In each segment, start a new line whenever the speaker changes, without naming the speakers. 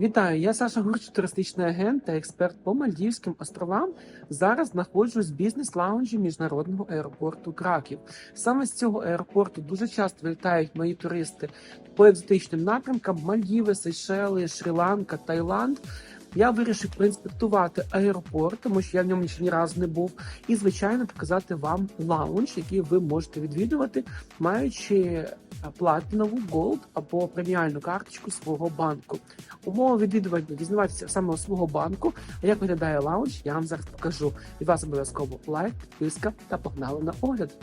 Вітаю, я Саша Гурч, туристичний агент та експерт по Мальдівським островам. Зараз знаходжусь в бізнес-лаунжі міжнародного аеропорту Краків. Саме з цього аеропорту дуже часто вилітають мої туристи по екзотичним напрямкам: Мальдіви, Сейшели, Шрі-Ланка, Таїланд. Я вирішив проінспектувати аеропорт, тому що я в ньому ще ні разу не був, і звичайно показати вам лаунж, який ви можете відвідувати, маючи платинову Gold або преміальну карточку свого банку. Умови відвідування дізнаватися саме свого банку. А як виглядає лаунж, я вам зараз покажу. І вас обов'язково лайк, підписка та погнали на огляд.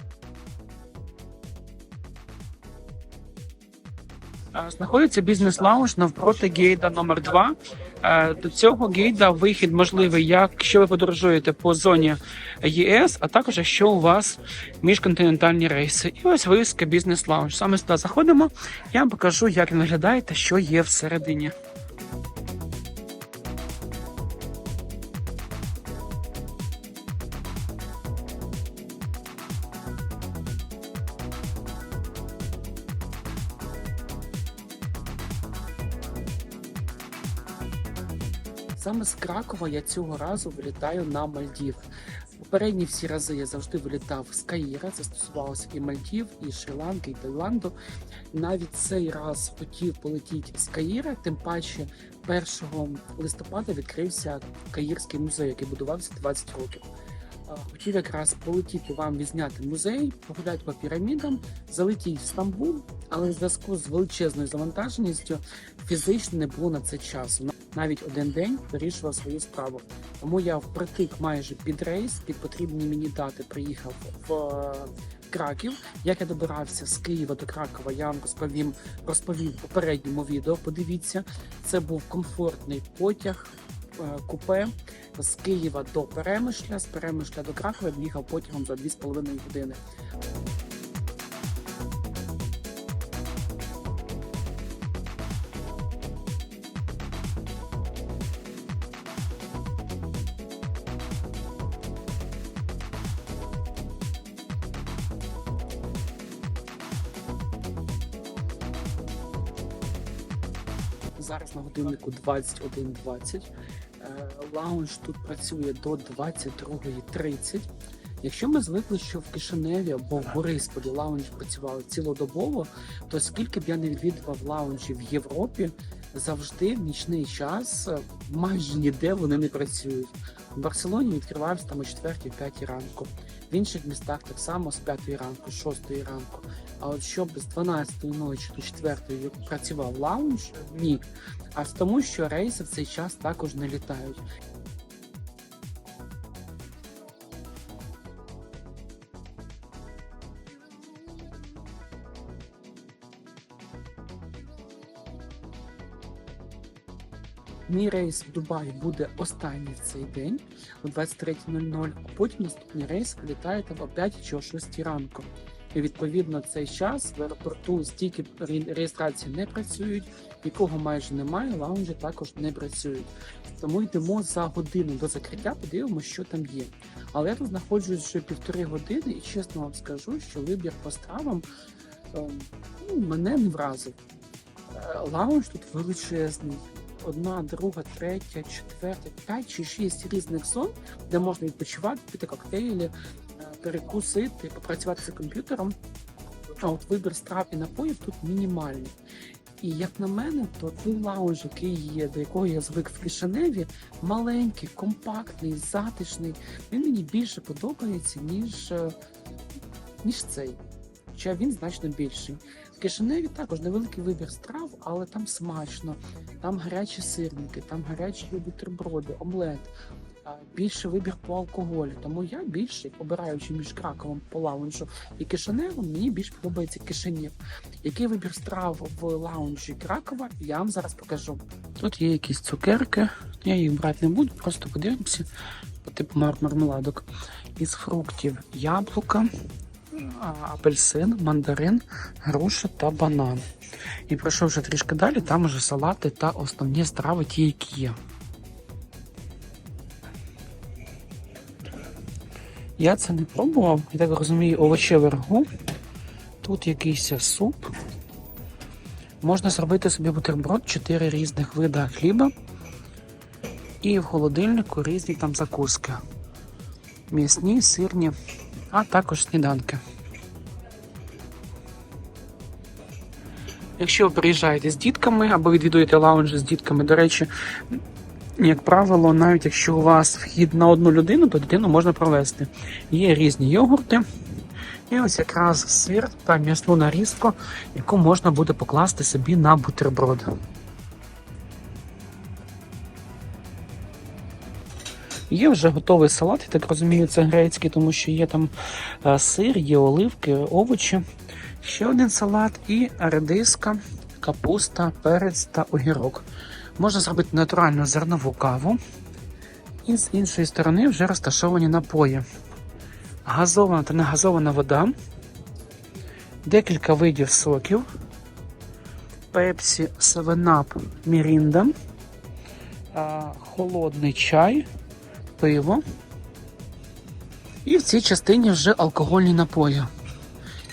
Знаходиться бізнес-лаунж навпроти гейда номер 2 До цього гейда вихід можливий, якщо ви подорожуєте по зоні ЄС, а також якщо у вас міжконтинентальні рейси. І ось вивіска бізнес-лаунж. Саме сюди заходимо. Я вам покажу, як він виглядає та що є всередині. Саме з Кракова я цього разу вилітаю на Мальдів. Попередні всі рази я завжди вилітав з Каїра. Це стосувалося і Мальдів, і Шрі-Ланки, і Таїланду. Навіть цей раз хотів полетіти з Каїра, тим паче 1 листопада відкрився Каїрський музей, який будувався 20 років. Хотів якраз полетіти вам відзняти музей, погуляти по пірамідам, залетіти в Стамбул, але в зв'язку з величезною завантаженістю фізично не було на це часу. Навіть один день вирішував свою справу. Тому я впритик майже під рейс, під потрібні мені дати приїхав в е, Краків. Як я добирався з Києва до Кракова, я вам розповім розповів в попередньому відео. Подивіться, це був комфортний потяг. Е, Купе з Києва до Перемишля, з Перемишля до Кракова я їхав потягом за 2,5 години. Зараз на годиннику 21.20. Лаунж тут працює до 22.30. Якщо ми звикли, що в Кишиневі або в Борисполі лаунжі працювали цілодобово, то скільки б я не відвідував лаунжі в Європі, завжди в нічний час е, майже ніде вони не працюють. В Барселоні відкривався там о 4-5 ранку. В інших містах так само з 5 ранку, з 6 ранку. А от щоб з 12 ночі до 4 працював лаунж, ні. А тому, що рейси в цей час також не літають. Мій рейс в Дубай буде останній в цей день о 23.00, а потім наступний рейс літає там о 5 чи о 6 ранку. І відповідно цей час в аеропорту стільки реєстрації не працюють, нікого майже немає, лаунжі також не працюють. Тому йдемо за годину до закриття, подивимося, що там є. Але я тут знаходжусь вже півтори години, і чесно вам скажу, що вибір по стравам ем, ну, мене не вразив. Е, Лаунж тут величезний. Одна, друга, третя, четверта, п'ять чи шість різних зон, де можна відпочивати, піти коктейлі, перекусити, попрацювати за комп'ютером. А от вибір страв і напоїв тут мінімальний. І як на мене, то той лаунж, який є, до якого я звик в Кишиневі, маленький, компактний, затишний, він мені більше подобається, ніж, е, ніж цей. Хоча він значно більший. В Кишиневі також невеликий вибір страв, але там смачно, там гарячі сирники, там гарячі бутерброди, омлет, а, більше вибір по алкоголю. Тому я більше, обираючи між Краковом по лаунжу і Кишиневом, мені більш подобається Кишинів. Який вибір страв в лаунжі Кракова, я вам зараз покажу. Тут є якісь цукерки, я їх брати не буду, просто подивимося по типу мар- мармеладок. Із фруктів яблука, апельсин, мандарин, груша та банан. І пройшовши трішки далі, там уже салати та основні страви, ті, які є. Я це не пробував, я так розумію, овочеве рагу. Тут якийсь суп, Можна зробити собі бутерброд, 4 різних вида хліба. І в холодильнику різні там закуски. М'ясні, сирні, а також сніданки. Якщо ви приїжджаєте з дітками або відвідуєте лаунжі з дітками, до речі, як правило, навіть якщо у вас вхід на одну людину, то дитину можна провести. Є різні йогурти. І ось якраз сир та м'ясну нарізку, яку можна буде покласти собі на бутерброд. Є вже готовий салат, я так розумію, це грецький, тому що є там е, сир, є оливки, овочі. Ще один салат і редиска, капуста, перець та огірок. Можна зробити натуральну зернову каву. І з іншої сторони вже розташовані напої. Газована та негазована вода, декілька видів соків, пепсі, севенап, мірінда, холодний чай, пиво. І в цій частині вже алкогольні напої.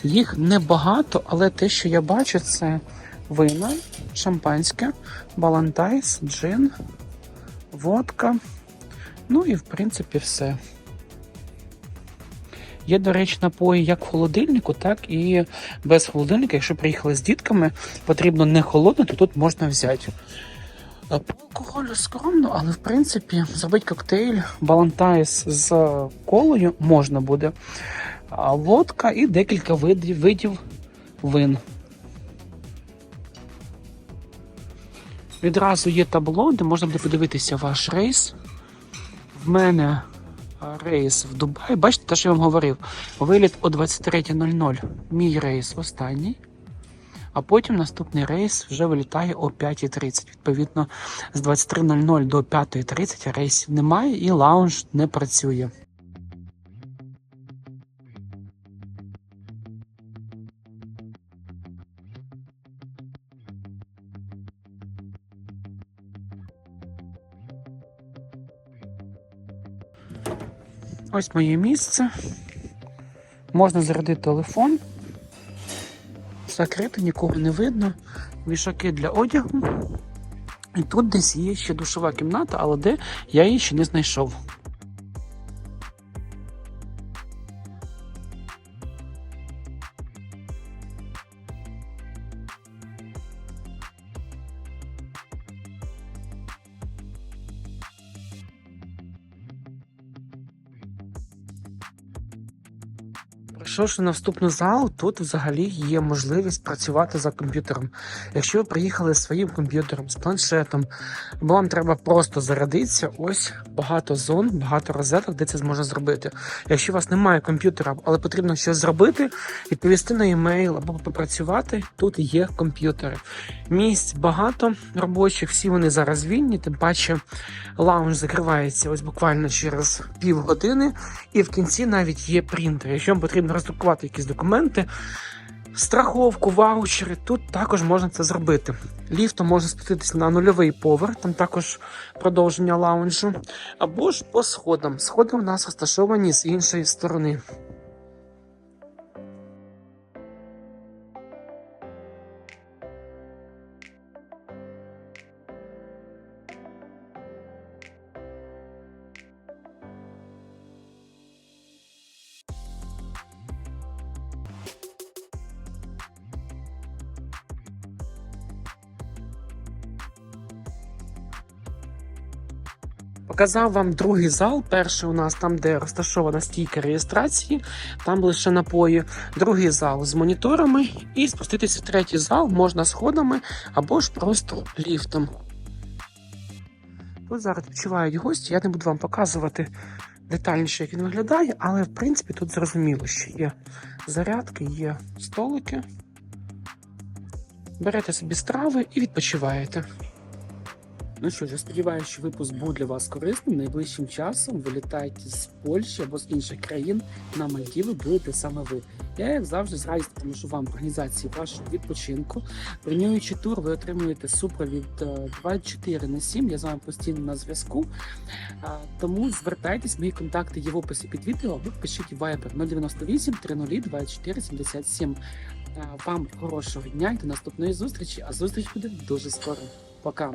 Їх небагато, але те, що я бачу, це вина, шампанське, балантайс, джин, водка. Ну і в принципі все. Є, до речі, напої як в холодильнику, так і без холодильника. Якщо приїхали з дітками, потрібно не холодно, то тут можна взяти. По алкоголю скромно, але в принципі зробити коктейль балантайс з колою можна буде. Водка і декілька видів, видів вин. Відразу є табло, де можна буде подивитися ваш рейс. В мене рейс в Дубай. Бачите, те, що я вам говорив. Виліт о 23.00. Мій рейс останній. А потім наступний рейс вже вилітає о 5.30. Відповідно, з 23.00 до 5.30 рейсів немає і лаунж не працює. Ось моє місце. Можна зарядити телефон. Закрито, нікого не видно. Вішаки для одягу. І тут десь є ще душова кімната, але де я її ще не знайшов. Прийшовши на вступний зал, тут взагалі є можливість працювати за комп'ютером. Якщо ви приїхали своїм комп'ютером, з планшетом, або вам треба просто зарядитися, ось багато зон, багато розеток, де це зможна зробити. Якщо у вас немає комп'ютера, але потрібно щось зробити, відповісти на емейл або попрацювати, тут є комп'ютери. Місць багато робочих, всі вони зараз вільні, тим паче лаунж закривається ось буквально через півгодини, і в кінці навіть є принтер. Якщо вам потрібно роздрукувати якісь документи, страховку, ваучери, тут також можна це зробити. Ліфтом можна спуститися на нульовий поверх, там також продовження лаунжу, або ж по сходам. Сходи у нас розташовані з іншої сторони. Показав вам другий зал. Перший у нас там, де розташована стійка реєстрації, там лише напої. Другий зал з моніторами. І спуститися в третій зал можна сходами або ж просто ліфтом. Тут зараз відпочивають гості. Я не буду вам показувати детальніше, як він виглядає, але в принципі тут зрозуміло, що є зарядки, є столики. Берете собі страви і відпочиваєте. Ну що ж, я сподіваюся, що випуск був для вас корисним. Найближчим часом вилітайте з Польщі або з інших країн на Мальдіви будете саме ви. Я, як завжди, з радістю поможу вам організації вашого відпочинку. Бронюючи тур, ви отримуєте супровід е, 24 на 7. Я з вами постійно на зв'язку. Е, Тому звертайтесь, мої контакти є в описі під відео, або пишіть Viber 098 30 24 77. Е, Вам хорошого дня і до наступної зустрічі. А зустріч буде дуже скоро. Пока.